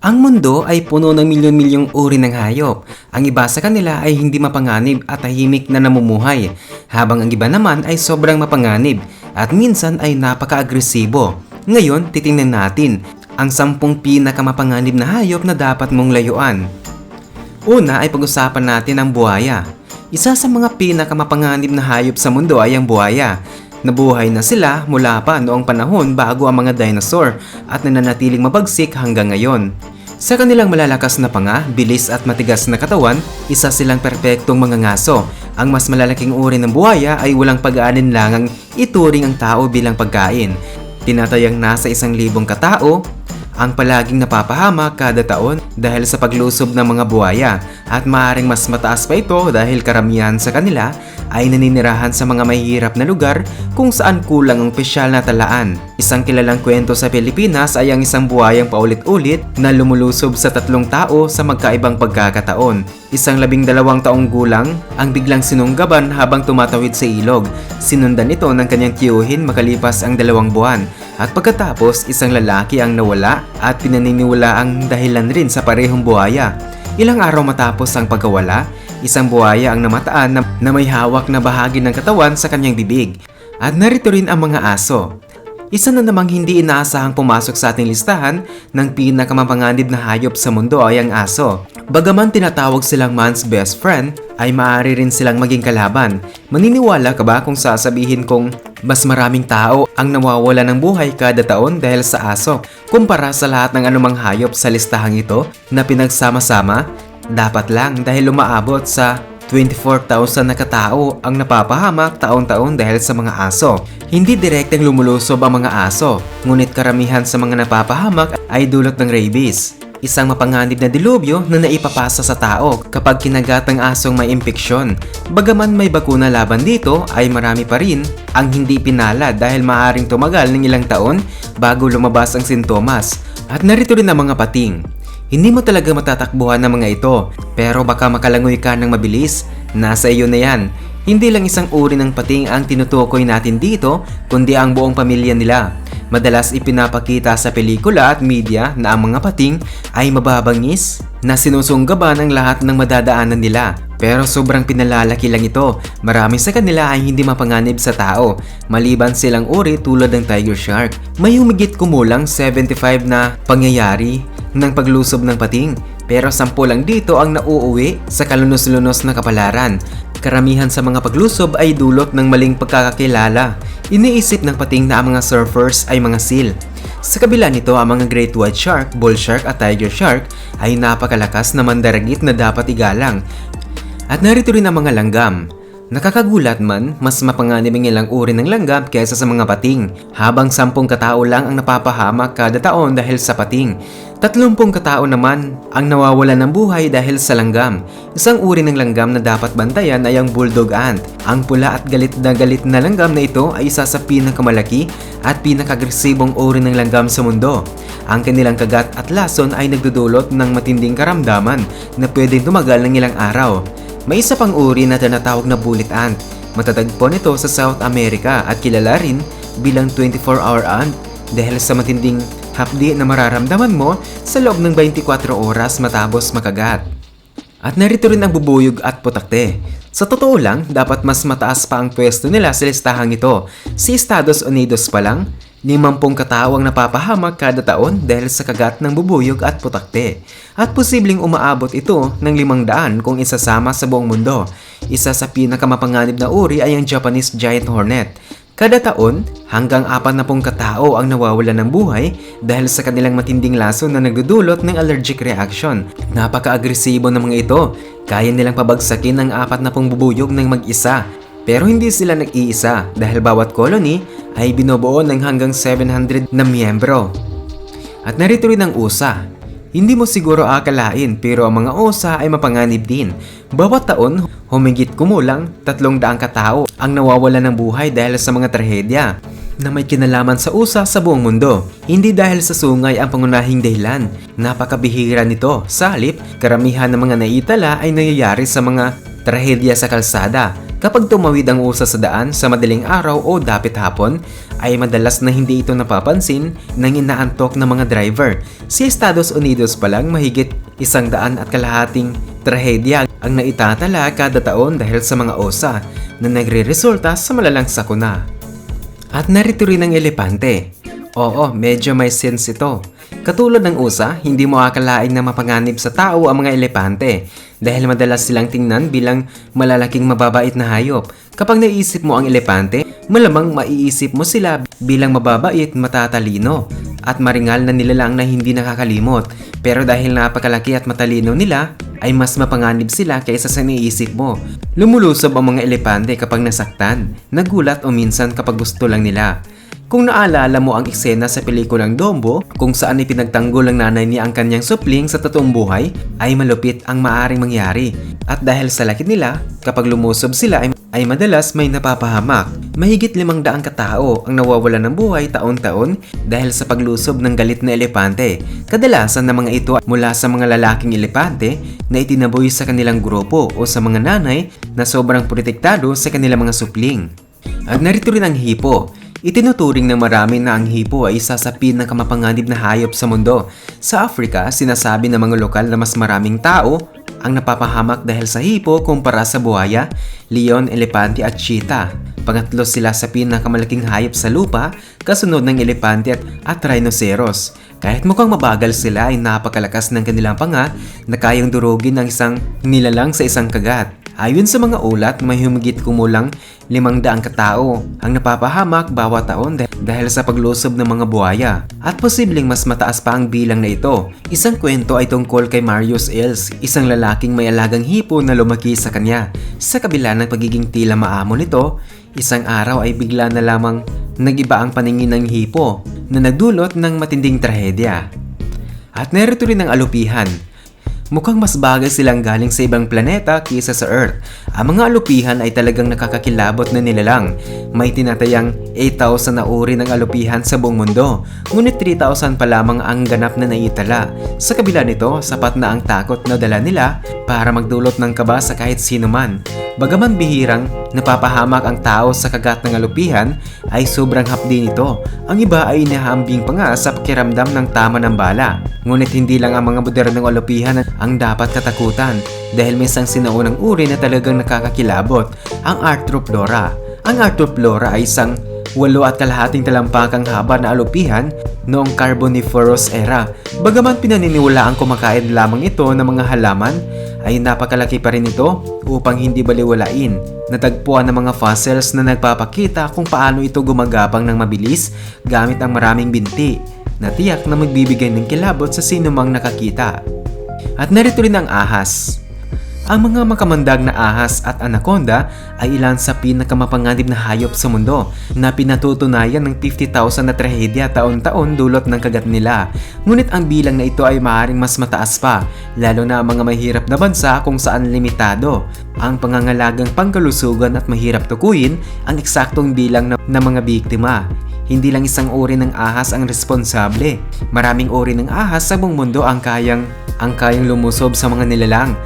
Ang mundo ay puno ng milyon-milyong uri ng hayop. Ang iba sa kanila ay hindi mapanganib at tahimik na namumuhay, habang ang iba naman ay sobrang mapanganib at minsan ay napaka-agresibo. Ngayon, titingnan natin ang sampung pinakamapanganib na hayop na dapat mong layuan. Una ay pag-usapan natin ang buhaya. Isa sa mga pinakamapanganib na hayop sa mundo ay ang buhaya. Nabuhay na sila mula pa noong panahon bago ang mga dinosaur at nananatiling mabagsik hanggang ngayon. Sa kanilang malalakas na panga, bilis at matigas na katawan, isa silang perpektong mga ngaso. Ang mas malalaking uri ng buhaya ay walang pag-aalinlangang ituring ang tao bilang pagkain. Tinatayang nasa isang libong katao ang palaging napapahama kada taon dahil sa paglusob ng mga buhaya at maaaring mas mataas pa ito dahil karamihan sa kanila ay naninirahan sa mga mahihirap na lugar kung saan kulang ang pesyal na talaan. Isang kilalang kwento sa Pilipinas ay ang isang buhayang paulit-ulit na lumulusob sa tatlong tao sa magkaibang pagkakataon. Isang labing dalawang taong gulang ang biglang sinunggaban habang tumatawid sa ilog. Sinundan ito ng kanyang tiyuhin makalipas ang dalawang buwan at pagkatapos isang lalaki ang nawala at pinaniniwala ang dahilan rin sa parehong buhaya. Ilang araw matapos ang pagkawala, isang buhaya ang namataan na, na may hawak na bahagi ng katawan sa kanyang bibig. At narito rin ang mga aso. Isa na namang hindi inaasahang pumasok sa ating listahan ng pinakamapanganib na hayop sa mundo ay ang aso. Bagaman tinatawag silang man's best friend, ay maaari rin silang maging kalaban. Maniniwala ka ba kung sasabihin kong mas maraming tao ang nawawala ng buhay kada taon dahil sa aso kumpara sa lahat ng anumang hayop sa listahang ito na pinagsama-sama? Dapat lang dahil umaabot sa 24,000 na katao ang napapahamak taon-taon dahil sa mga aso. Hindi direktang lumulusob ang mga aso, ngunit karamihan sa mga napapahamak ay dulot ng rabies. Isang mapanganib na dilubyo na naipapasa sa tao kapag kinagat ng asong may impeksyon. Bagaman may bakuna laban dito ay marami pa rin ang hindi pinala dahil maaring tumagal ng ilang taon bago lumabas ang sintomas. At narito rin ang mga pating. Hindi mo talaga matatakbuhan ng mga ito, pero baka makalangoy ka ng mabilis. Nasa iyo na yan. Hindi lang isang uri ng pating ang tinutukoy natin dito, kundi ang buong pamilya nila. Madalas ipinapakita sa pelikula at media na ang mga pating ay mababangis na sinusunggaban ang lahat ng madadaanan nila. Pero sobrang pinalalaki lang ito. Marami sa kanila ay hindi mapanganib sa tao, maliban silang uri tulad ng tiger shark. May humigit kumulang 75 na pangyayari ng paglusob ng pating, pero 10 lang dito ang nauuwi sa kalunos-lunos na kapalaran. Karamihan sa mga paglusob ay dulot ng maling pagkakakilala. Iniisip ng pating na ang mga surfers ay mga seal. Sa kabila nito, ang mga great white shark, bull shark at tiger shark ay napakalakas na mandaragit na dapat igalang. At narito rin ang mga langgam. Nakakagulat man, mas mapanganib ang ilang uri ng langgam kaysa sa mga pating, habang sampung katao lang ang napapahamak kada taon dahil sa pating. Tatlumpung katao naman ang nawawala ng buhay dahil sa langgam. Isang uri ng langgam na dapat bantayan ay ang bulldog ant. Ang pula at galit na galit na langgam na ito ay isa sa pinakamalaki at pinakagresibong uri ng langgam sa mundo. Ang kanilang kagat at lason ay nagdudulot ng matinding karamdaman na pwedeng tumagal ng ilang araw. May isa pang uri na tinatawag na bullet ant. Matatagpo nito sa South America at kilala rin bilang 24-hour ant dahil sa matinding hapdi na mararamdaman mo sa loob ng 24 oras matapos makagat. At narito rin ang bubuyog at putakte. Sa totoo lang, dapat mas mataas pa ang pwesto nila sa listahang ito. Si Estados Unidos pa lang, 50 katao ang napapahamak kada taon dahil sa kagat ng bubuyog at putakte. At posibleng umaabot ito ng 500 kung isasama sa buong mundo. Isa sa pinakamapanganib na uri ay ang Japanese Giant Hornet. Kada taon, hanggang 40 katao ang nawawala ng buhay dahil sa kanilang matinding lason na nagdudulot ng allergic reaction. Napaka-agresibo ng mga ito. Kaya nilang pabagsakin ang 40 bubuyog ng mag-isa. Pero hindi sila nag-iisa dahil bawat colony ay binubuo ng hanggang 700 na miyembro. At narito rin ang USA. Hindi mo siguro akalain pero ang mga USA ay mapanganib din. Bawat taon, humigit kumulang 300 katao ang nawawala ng buhay dahil sa mga trahedya na may kinalaman sa USA sa buong mundo. Hindi dahil sa sungay ang pangunahing dahilan. Napakabihira nito. Sa halip, karamihan ng mga naitala ay nangyayari sa mga trahedya sa kalsada Kapag tumawid ang usa sa daan sa madaling araw o dapit hapon, ay madalas na hindi ito napapansin ng inaantok ng mga driver. Sa Estados Unidos pa lang mahigit isang daan at kalahating trahedya ang naitatala kada taon dahil sa mga osa na nagre-resulta sa malalang sakuna. At narito rin ang elepante. Oo, medyo may sense ito. Katulad ng usa, hindi mo akalain na mapanganib sa tao ang mga elepante dahil madalas silang tingnan bilang malalaking mababait na hayop. Kapag naisip mo ang elepante, malamang maiisip mo sila bilang mababait, matatalino at maringal na nilalang na hindi nakakalimot. Pero dahil napakalaki at matalino nila, ay mas mapanganib sila kaysa sa naiisip mo. Lumulusob ang mga elepante kapag nasaktan, nagulat o minsan kapag gusto lang nila. Kung naalala mo ang eksena sa pelikulang Dombo, kung saan ipinagtanggol ng nanay niya ang kanyang supling sa totoong buhay, ay malupit ang maaring mangyari. At dahil sa laki nila, kapag lumusob sila ay, ay madalas may napapahamak. Mahigit limang daang katao ang nawawala ng buhay taon-taon dahil sa paglusob ng galit na elepante. Kadalasan na mga ito mula sa mga lalaking elepante na itinaboy sa kanilang grupo o sa mga nanay na sobrang protektado sa kanilang mga supling. At narito rin ang hipo. Itinuturing ng marami na ang hipo ay isa sa pinakamapanganib na hayop sa mundo. Sa Africa, sinasabi ng mga lokal na mas maraming tao ang napapahamak dahil sa hipo kumpara sa buhaya, leon, elepante at cheetah. Pangatlo sila sa pinakamalaking hayop sa lupa, kasunod ng elepante at, at rhinoceros. Kahit mukhang mabagal sila ay napakalakas ng kanilang panga na kayang durugin ng isang nilalang sa isang kagat. Ayon sa mga ulat, may humigit kumulang 500 katao ang napapahamak bawat taon dahil sa paglusob ng mga buhaya. At posibleng mas mataas pa ang bilang na ito. Isang kwento ay tungkol kay Marius Els, isang lalaking may alagang hipo na lumaki sa kanya. Sa kabila ng pagiging tila maamo nito, isang araw ay bigla na lamang nagiba ang paningin ng hipo na nagdulot ng matinding trahedya. At narito rin ang alupihan Mukhang mas bagay silang galing sa ibang planeta kaysa sa Earth. Ang mga alupihan ay talagang nakakakilabot na nilalang. May tinatayang 8,000 na uri ng alupihan sa buong mundo, ngunit 3,000 pa lamang ang ganap na naitala. Sa kabila nito, sapat na ang takot na dala nila para magdulot ng kaba sa kahit sino man. Bagaman bihirang napapahamak ang tao sa kagat ng alupihan, ay sobrang hapdi nito. Ang iba ay inahambing pa nga sa pakiramdam ng tama ng bala. Ngunit hindi lang ang mga modernong alupihan ang dapat katakutan dahil may isang sinaunang uri na talagang nakakakilabot, ang Arthroplora. Ang Arthroplora ay isang walo at kalahating talampakang haba na alupihan noong Carboniferous era. Bagaman pinaniniwala ang kumakain lamang ito ng mga halaman, ay napakalaki pa rin ito upang hindi baliwalain. Natagpuan ng mga fossils na nagpapakita kung paano ito gumagapang ng mabilis gamit ang maraming binti na tiyak na magbibigay ng kilabot sa sinumang nakakita. At narito rin ang ahas. Ang mga makamandag na ahas at anaconda ay ilan sa pinakamapanganib na hayop sa mundo na pinatutunayan ng 50,000 na trahedya taon-taon dulot ng kagat nila. Ngunit ang bilang na ito ay maaaring mas mataas pa, lalo na ang mga mahirap na bansa kung saan limitado. Ang pangangalagang pangkalusugan at mahirap tukuyin ang eksaktong bilang ng mga biktima. Hindi lang isang uri ng ahas ang responsable. Maraming uri ng ahas sa buong mundo ang kayang ang kayang lumusob sa mga nilalang